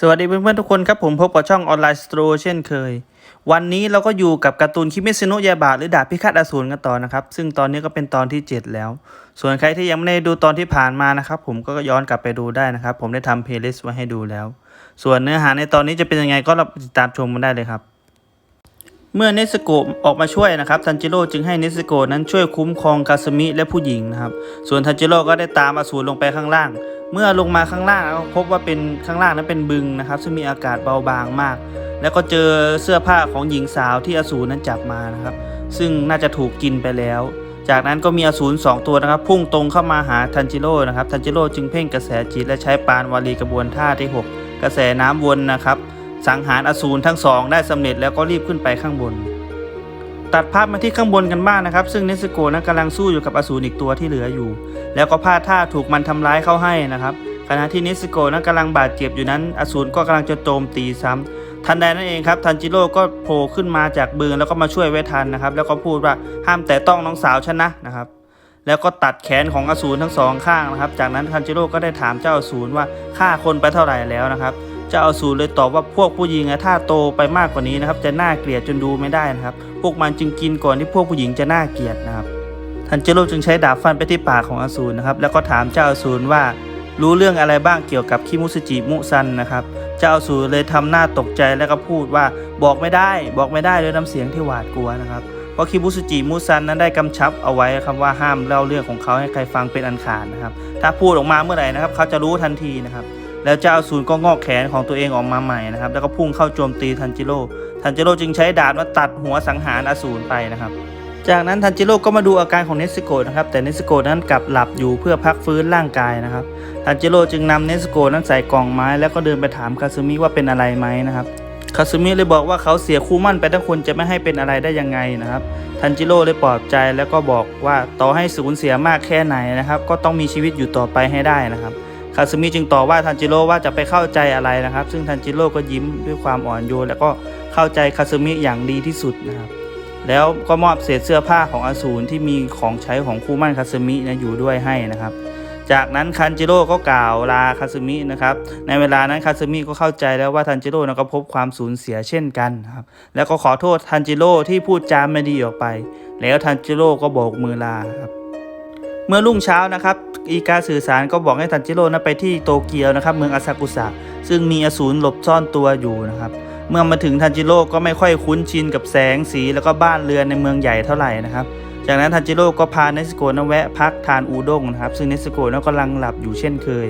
สวัสดีเพื่อนๆทุกคนครับผมพบกับช่องออนไลน์สโตร์เช่นเคย วันนี้เราก็อยู่กับการ์ตูนคิเมซิโนะยาบะหรือดาบพิฆาตอสูรกันต่อนะครับ ซึ่งตอนนี้ก็เป็นตอนที่ 7 แล้ว ส่วนใครที่ยังไม่ได้ดูตอนที่ผ่านมานะครับ ผมก็ย้อนกลับไปดูได้นะครับ ผมได้ทำเพลย์ลิสต์ไว้ให้ดูแล้ว ส่วนเนื้อหาในตอนนี้จะเป็นยังไงก็รับติดตามชมกันได้เลยครับ เมื่อเนสโกะออกมาช่วยนะครับทันจิโร่จึงให้เนสโกะนั้นช่วยคุ้มครองคาสมิและผู้หญิงนะครับส่วนทันจิโร่ก็ได้ตามอสูรลงไปข้างล่าง เมื่อลงมาข้างล่างก็พบว่าเป็นข้างล่างนั้นเป็นบึงนะครับ ซึ่งมีอากาศเบาบางมาก แล้วก็เจอเสื้อผ้าของหญิงสาวที่อสูรนั้นจับมานะครับ ซึ่งน่าจะถูกกินไปแล้ว จากนั้นก็มีอสูรสองตัวนะครับ พุ่งตรงเข้ามาหาทันจิโร่นะครับทันจิโร่จึงเพ่งกระแสจิตและใช้ปานวาลีกระบวนท่าที่หกกระแสน้ำวนนะครับ สังหารอสูรทั้งสองได้สำเร็จแล้วก็รีบขึ้นไปข้างบน ตัดภาพมาที่ข้างบนกันบ้างนะครับ ซึ่งเนสโกะนั้นกำลังสู้อยู่กับอสูรอีกตัวที่เหลืออยู่ แล้วก็พลาดท่าถูกมันทำร้ายเข้าให้นะครับขณะที่เนสโกะนั้นกำลังบาดเจ็บอยู่นั้น อสูรก็กำลังจะโจมตีซ้ำทันใดนั่นเองครับทันจิโร่ก็โผล่ขึ้นมาจากบึงแล้วก็มาช่วยไว้ทันนะครับ แล้วก็พูดว่าห้ามแต่ต้องน้องสาวฉันนะนะครับแล้วก็ตัดแขนของอสูรทั้งสองข้างนะครับ จากนั้นทันจิโร่ก็ได้ถามเจ้าอสูรว่าฆ่าคนไปเท่าไหร่แล้วนะครับ เจ้าอสูรเลยตอบว่าพวกผู้หญิงอะถ้าโตไปมากกว่านี้นะครับ จะน่าเกลียดจนดูไม่ได้นะครับ พวกมันจึงกินก่อนที่พวกผู้หญิงจะน่าเกลียดนะครับทันเจโร่จึงใช้ดาบฟันไปที่ปากของอสูรนะครับ แล้วก็ถามเจ้าอสูรว่ารู้เรื่องอะไรบ้างเกี่ยวกับคิมุสจิมุซันนะครับ เจ้าอสูรเลยทำหน้าตกใจแล้วก็พูดว่าบอกไม่ได้ บอกไม่ได้ด้วยน้ำเสียงที่หวาดกลัวนะครับ เพราะคิมุสจิมุซันนั้นได้กำชับเอาไว้ครับว่าห้ามเล่าเรื่องของเขาให้ใครฟังเป็นอันขาดนะครับ ถ้าพูดออกมาเมื่อไหร่นะครับ เขาจะรู้ทันทีนะครับ แล้วเจ้าอสูรก็งอกแขนของตัวเองออกมาใหม่นะครับ แล้วก็พุ่งเข้าโจมตีทันจิโร่ ทันจิโร่จึงใช้ดาบมาตัดหัวสังหารอสูรไปนะครับ จากนั้นทันจิโร่ก็มาดูอาการของเนสโกะนะครับ แต่เนสโกะนั้นกลับหลับอยู่เพื่อพักฟื้นร่างกายนะครับ ทันจิโร่จึงนำเนสโกะนั้นใส่กล่องไม้แล้วก็เดินไปถามคาซึมิว่าเป็นอะไรไหมนะครับคาซึมิเลยบอกว่าเขาเสียคู่มั่นไปทั้งคนจะไม่ให้เป็นอะไรได้ยังไงนะครับ ทันจิโร่เลยปลอบใจแล้วก็บอกว่าต่อให้สูญเสียมากแค่ไหนนะครับ ก็ต้องมีชีวิตอยู่ต่อไปให้ได้นะครับ คาซึมิจึงต่อว่าทันจิโร่ว่าจะไปเข้าใจอะไรนะครับ ซึ่งทันจิโร่ก็ยิ้มด้วยความอ่อนโยนแล้วก็เข้าใจคาซึมิอย่างดีที่สุดนะครับแล้วก็มอบเศษเสื้อผ้าของอสูรที่มีของใช้ของคู่มั่นคาซึมินะอยู่ด้วยให้นะครับ จากนั้นคันจิโร่ก็กล่าวลาคาซึมินะครับ ในเวลานั้นคาซึมิก็เข้าใจแล้วว่าทันจิโร่ก็พบความสูญเสียเช่นกันครับ แล้วก็ขอโทษทันจิโร่ที่พูดจามไม่ดีออกไป แล้วทันจิโร่ก็โบกมือลาครับ เมื่อรุ่งเช้านะครับ อีกาสื่อสารก็บอกให้ทันจิโร่นะไปที่โตเกียวนะครับเมืองอาซากุสะซึ่งมีอสูรหลบซ่อนตัวอยู่นะครับเมื่อมาถึงทันจิโร่ก็ไม่ค่อยคุ้นชินกับแสงสีแล้วก็บ้านเรือนในเมืองใหญ่เท่าไหร่นะครับจากนั้นทันจิโร่ก็พาเนสโกะนะแวะพักทานอูด้งนะครับซึ่งเนสโกะนะกำลังหลับอยู่เช่นเคย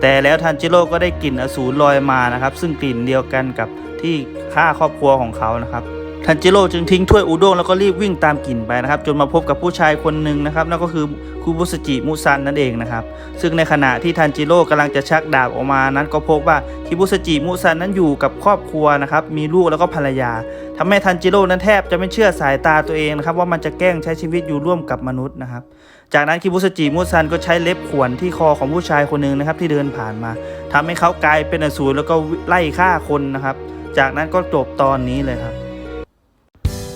แต่แล้วทันจิโร่ก็ได้กลิ่นอสูรลอยมานะครับซึ่งกลิ่นเดียวกันกับที่ฆ่าครอบครัวของเขานะครับ ทันจิโร่จึงทิ้งถ้วยอูด้งแล้วก็รีบวิ่งตามกลิ่นไปนะครับ จนมาพบกับผู้ชายคนหนึ่งนะครับนั่นก็คือคูบุสจิมุซันนั่นเองนะครับ ซึ่งในขณะที่ทันจิโร่กำลังจะชักดาบออกมานั้นก็พบว่าคิบุสจิมุซันนั้นอยู่กับครอบครัวนะครับ มีลูกแล้วก็ภรรยาทำให้ทันจิโร่นั้นแทบจะไม่เชื่อสายตาตัวเองนะครับว่ามันจะแกล้งใช้ชีวิตอยู่ร่วมกับมนุษย์นะครับ จากนั้นคิบุสจิมุซันก็ใช้เล็บข่วนที่คอของผู้ชายคนหนึ่งนะครับที่เดินผ่านมาทำให้เขากลายเป็นอสูรแล้วก็ไล่ฆ่าคนนะครับ จากนั้นก็จบตอนนี้เลยครับ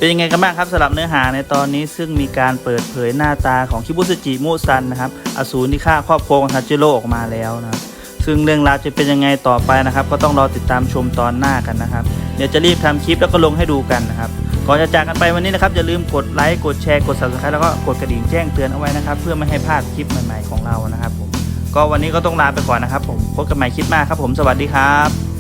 เป็นยังไงกันบ้างครับสำหรับเนื้อหาในตอนนี้ซึ่งมีการเปิดเผยหน้าตาของคิบุสจิมุซันนะครับอสูรที่ฆ่าครอบครัวของทันจิโร่ออกมาแล้วนะครับซึ่งเรื่องราวจะเป็นยังไงต่อไปนะครับ ก็ต้องรอติดตามชมตอนหน้ากันนะครับเดี๋ยวจะรีบทำคลิปแล้วก็ลงให้ดูกันนะครับก่อนจะจากกันไปวันนี้นะครับอย่าลืมกดไลค์กดแชร์กด subscribe แล้วก็กดกระดิ่งแจ้งเตือนเอาไว้นะครับ เพื่อไม่ให้พลาดคลิปใหม่ๆของเรานะครับผมก็วันนี้ก็ต้องลาไปก่อนนะครับ ผมพบกันใหม่คลิปหน้าครับ ผมสวัสดีครับ